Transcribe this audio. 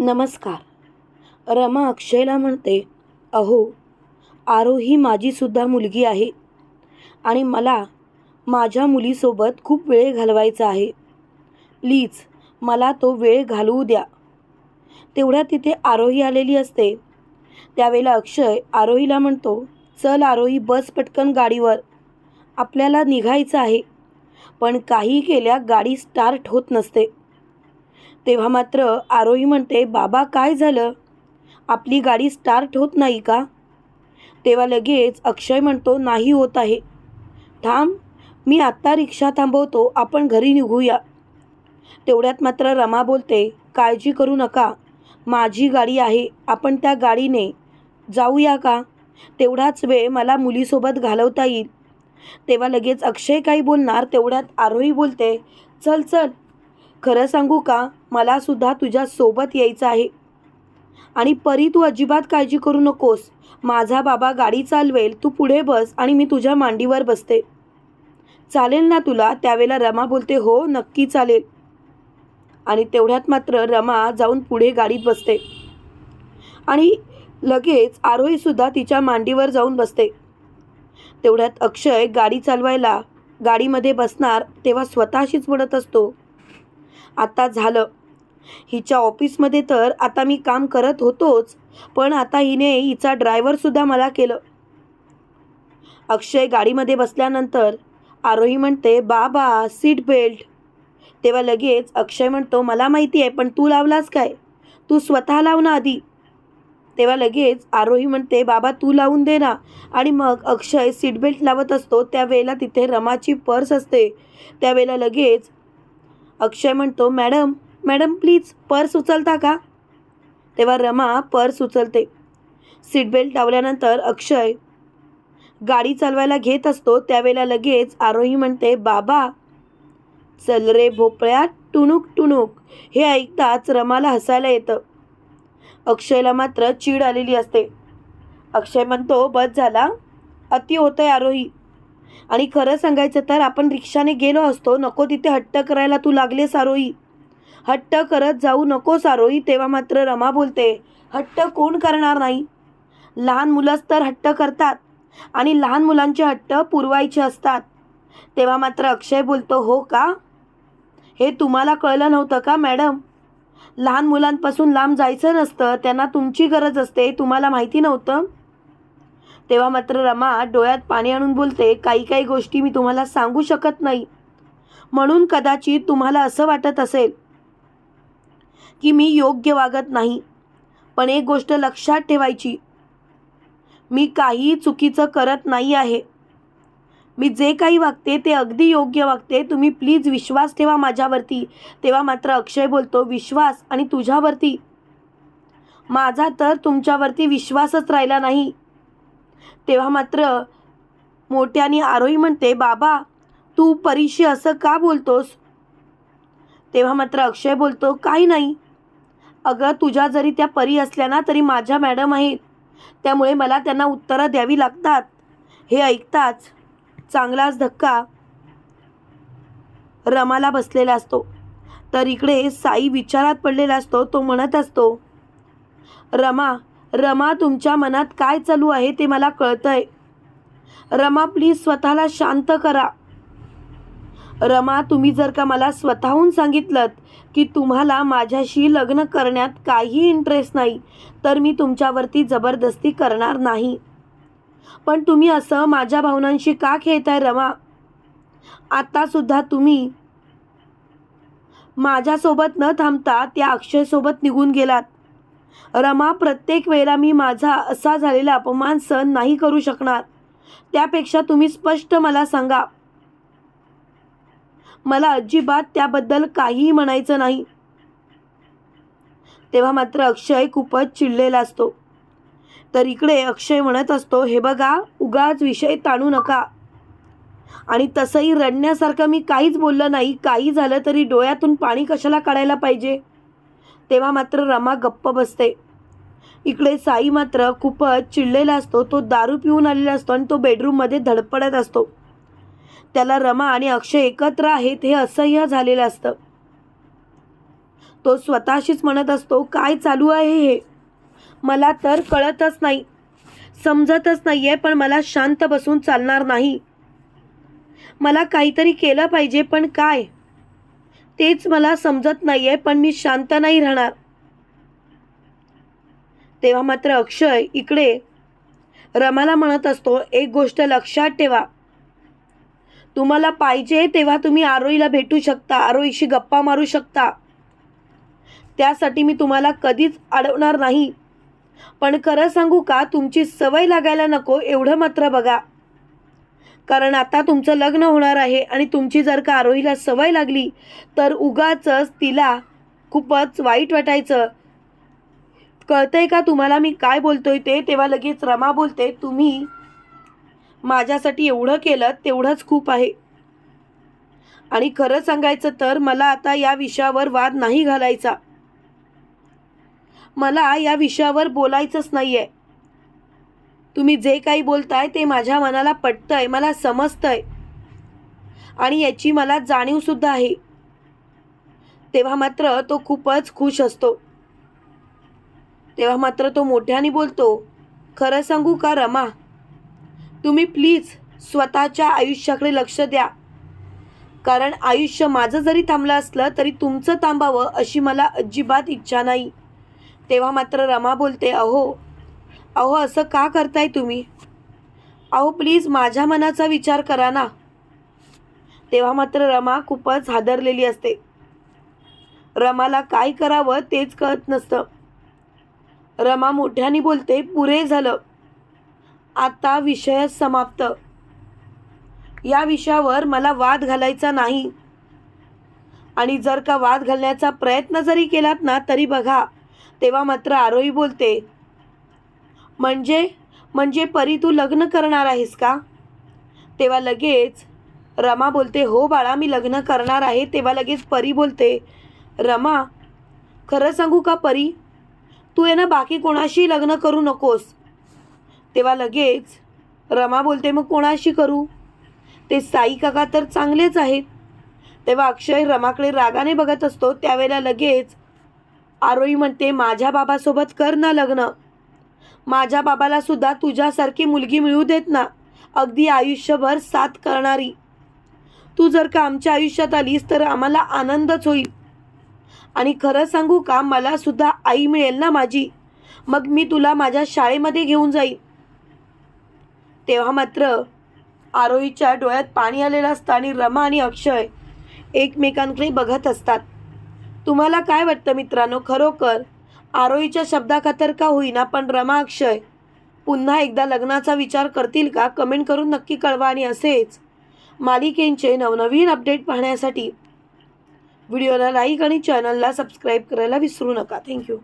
नमस्कार. रमा अक्षयला म्हणते अहो आरो ही माझीसुद्धा मुलगी आहे आणि मला माझ्या मुलीसोबत खूप वेळ घालवायचा आहे. प्लीज मला तो वेळ घालवू द्या. तेवढ्या तिथे आरोही आलेली असते. त्यावेळेला अक्षय आरोहीला म्हणतो चल आरोही बस पटकन गाडीवर. आपल्याला निघायचं आहे. पण काही केल्या गाडी स्टार्ट होत नसते. तेव्हा मात्र आरोही म्हणते बाबा काय झालं? आपली गाडी स्टार्ट होत नाही का? तेव्हा लगेच अक्षय म्हणतो नाही होत आहे. थांब मी आत्ता रिक्षा थांबवतो आपण घरी निघूया. तेवढ्यात मात्र रमा बोलते काळजी करू नका. माझी गाडी आहे आपण त्या गाडीने जाऊया का? तेवढाच वेळ मला मुलीसोबत घालवता येईल. तेव्हा लगेच अक्षय काही बोलणार तेवढ्यात आरोही बोलते चल चल. खरं सांगू का? मला सुद्धा तुझ्या सोबत यायचं आहे. आणि परी तू अजिबात काळजी करू नकोस. माझा बाबा गाडी चालवेल तू पुढे बस आणि मी तुझ्या मांडीवर बसते. चालेल ना तुला? त्यावेळेला रमा बोलते हो नक्की चालेल. आणि तेवढ्यात मात्र रमा जाऊन पुढे गाडीत बसते. आणि लगेच आरोहीसुद्धा तिच्या मांडीवर जाऊन बसते. तेवढ्यात अक्षय गाडी चालवायला गाडीमध्ये बसणार तेव्हा स्वतःशीच म्हणत असतो. आता झालं. हिच्या ऑफिसमध्ये तर आता मी काम करत होतोच पण आता हिने हिचा ड्रायव्हरसुद्धा मला केलं. अक्षय गाडीमध्ये बसल्यानंतर आरोही म्हणते बाबा सीट बेल्ट. तेव्हा लगेच अक्षय म्हणतो मला माहिती आहे पण तू लावलास काय? तू स्वतः लाव ना आधी. तेव्हा लगेच आरोही म्हणते बाबा तू लावून दे ना. आणि मग अक्षय सीट बेल्ट लावत असतो त्यावेळेला तिथे रमाची पर्स असते. त्यावेळेला लगेच अक्षय म्हणतो मॅडम मॅडम प्लीज पर्स उचलता का? तेव्हा रमा पर्स उचलते. सीट बेल्ट लावल्यानंतर अक्षय गाडी चालवायला घेत असतो. त्यावेळेला लगेच आरोही म्हणते बाबा चल रे भोपळ्या टुणूक टुणूक. हे ऐकताच रमाला हसायला येतं. अक्षयला मात्र चीड आलेली असते. अक्षय म्हणतो बस झाला. अति होतंय आरोही. आणि खरं सांगायचं तर आपण रिक्षाने गेलो असतो. नको तिथे हट्ट करायला तू लागलेस आरोही. हट्ट करत जाऊ नको सारोई तेव्हा मात्र रमा बोलते हट्ट कोण करणार नाही? लहान मुलंच तर हट्ट करतात आणि लहान मुलांचे हट्ट पुरवायचे असतात. तेव्हा मात्र अक्षय बोलतो हो का? हे तुम्हाला कळलं नव्हतं का मॅडम? लहान मुलांपासून लांब जायचं नसतं त्यांना तुमची गरज असते तुम्हाला माहिती नव्हतं? तेव्हा मात्र रमा डोळ्यात पाणी आणून बोलते काही काही गोष्टी मी तुम्हाला सांगू शकत नाही. म्हणून कदाचित तुम्हाला असं वाटत असेल की मी योग्य वागत नाही. पण एक गोष्ट लक्षात ठेवायची. मी काही चुकीचं करत नाही आहे. मी जे काही वागते ते अगदी योग्य वागते. तुम्ही प्लीज विश्वास ठेवा माझ्यावरती. तेव्हा मात्र अक्षय बोलतो विश्वास आणि तुझ्यावरती. माझा तर तुमच्यावरती विश्वासच राहिला नाही. तेव्हा मात्र मोठ्याने आरोही म्हणते बाबा तू परीशी असं का बोलतोस? तेव्हा मात्र अक्षय बोलतो काही नाही. अगं तुझ्या जरी त्या परी असल्या ना तरी माझ्या मॅडम आहेत. त्यामुळे मला त्यांना उत्तरं द्यावी लागतात. हे ऐकताच चांगलाच धक्का रमाला बसलेला असतो. तर इकडे साई विचारात पडलेला असतो तो म्हणत असतो रमा रमा तुमच्या मनात काय चालू आहे ते मला कळतंय. रमा प्लीज स्वतःला शांत करा. रमा तुम्ही जर का मला स्वतःहून सांगितलं की तुम्हाला माझ्याशी लग्न करण्यात काही इंटरेस्ट नाही तर मी तुमच्यावरती जबरदस्ती करणार नाही. पण तुम्ही असं माझ्या भावनांशी का खेळताय रमा? आत्तासुद्धा तुम्ही माझ्यासोबत न थांबता त्या अक्षयसोबत निघून गेलात. रमा प्रत्येक वेळेला मी माझा असा झालेला अपमान सहन नाही करू शकणार. त्यापेक्षा तुम्ही स्पष्ट मला सांगा. मला अजिबात त्याबद्दल काहीही म्हणायचं नाही. तेव्हा मात्र अक्षय खूपच चिडलेला असतो. तर इकडे अक्षय म्हणत असतो हे बघा उगाच विषय ताणू नका. आणि तसंही रडण्यासारखं मी काहीच बोललं नाही काही झालं तरी डोळ्यातून पाणी कशाला काढायला पाहिजे? तेव्हा मात्र रमा गप्प बसते. इकडे साई मात्र खूपच चिडलेला असतो तो दारू पिऊन आलेला असतो आणि तो बेडरूममध्ये धडपडत असतो. त्याला रमा आणि अक्षय एकत्र आहेत हे असह्य झालेलं असतं. तो स्वतःशीच म्हणत असतो काय चालू आहे हे? मला तर कळतच नाही समजतच नाही आहे पण मला शांत बसून चालणार नाही. मला काहीतरी केलं पाहिजे पण काय? तेच मला समजत नाही आहे पण मी शांत नाही राहणार. तेव्हा मात्र अक्षय इकडे रमाला म्हणत असतो एक गोष्ट लक्षात ठेवा तुम्हाला पाहिजे तेव्हा तुम्ही आरोईला भेटू शकता आरोईशी गप्पा मारू शकता. त्यासाठी मी तुम्हाला कधीच अडवणार नाही. पण खरं सांगू का तुमची सवय लागायला नको एवढं मात्र बघा. कारण आता तुमचं लग्न होणार आहे आणि तुमची जर का आरोहीला सवय लागली तर उगाचच तिला खूपच वाईट वाटायचं. कळतंय का तुम्हाला मी काय बोलतोय ते? तेव्हा लगेच रमा बोलते तुम्ही माझ्यासाठी एवढं केलं तेवढंच खूप आहे. आणि खरं सांगायचं तर मला आता या विषयावर वाद नाही घालायचा. मला या विषयावर बोलायचंच नाही आहे तुम्ही जे काही बोलताय ते माझ्या मनाला पटतंय मला समजतंय. आणि याची मला जाणीवसुद्धा आहे. तेव्हा मात्र तो खूपच खुश असतो. तेव्हा मात्र तो मोठ्याने बोलतो खरं सांगू का रमा? तुम्ही प्लीज स्वतःच्या आयुष्याकडे लक्ष द्या. कारण आयुष्य माझं जरी थांबलं असलं तरी तुमचं थांबावं अशी मला अजिबात इच्छा नाही. तेव्हा मात्र रमा बोलते अहो अहो असं का करताय तुम्ही? अहो प्लीज माझ्या मनाचा विचार करा ना. तेव्हा मात्र रमा खूपच हादरलेली असते. रमाला काय करावं तेच कळत नसतं. रमा मोठ्याने बोलते पुरे झालं. आता विषय समाप्त. या विषयावर मला वाद घालायचा नाही. आणि जर का वाद घालण्याचा प्रयत्न जरी केलात ना तरी बघा तेव्हा मात्र आरोही बोलते. म्हणजे म्हणजे परी तू लग्न करणार आहेस का? तेव्हा लगेच रमा बोलते हो बाळा मी लग्न करणार आहे. तेव्हा लगेच परी बोलते रमा खरं सांगू का परी? तू आहे ना बाकी कोणाशी लग्न करू नकोस. तेव्हा लगेच रमा बोलते मग कोणाशी करू? ते साई काका तर चांगलेच आहेत. तेव्हा अक्षय रमाकडे रागाने बघत असतो त्यावेळेला लगेच आरोही म्हणते माझ्या बाबासोबत कर ना लग्न. माझ्या बाबाला सुद्धा तुझ्यासारखी मुलगी मिळू देत ना. अगदी आयुष्यभर साथ करणारी. तू जर का आमच्या आयुष्यात आलीस तर आम्हाला आनंदच होईल. आणि खरं सांगू का मला सुद्धा आई मिळेल ना माझी. मग मी तुला माझ्या शाळेमध्ये घेऊन जाईन. तेव्हा मात्र आरोहीच्या डोळ्यात पाणी आलेलं असतं आणि रमा आणि अक्षय एकमेकांकडे बघत असतात. तुम्हाला काय वाटतं मित्रांनो? खरोखर आरोहीच्या शब्दाखातर का होईना? पण रमा अक्षय पुन्हा एकदा लग्नाचा विचार करतील का? कमेंट करून नक्की कळवा आणि असेच मालिकेंचे नवनवीन अपडेट पाहण्यासाठी व्हिडिओला लाईक आणि चॅनलला सबस्क्राईब करायला विसरू नका. थँक्यू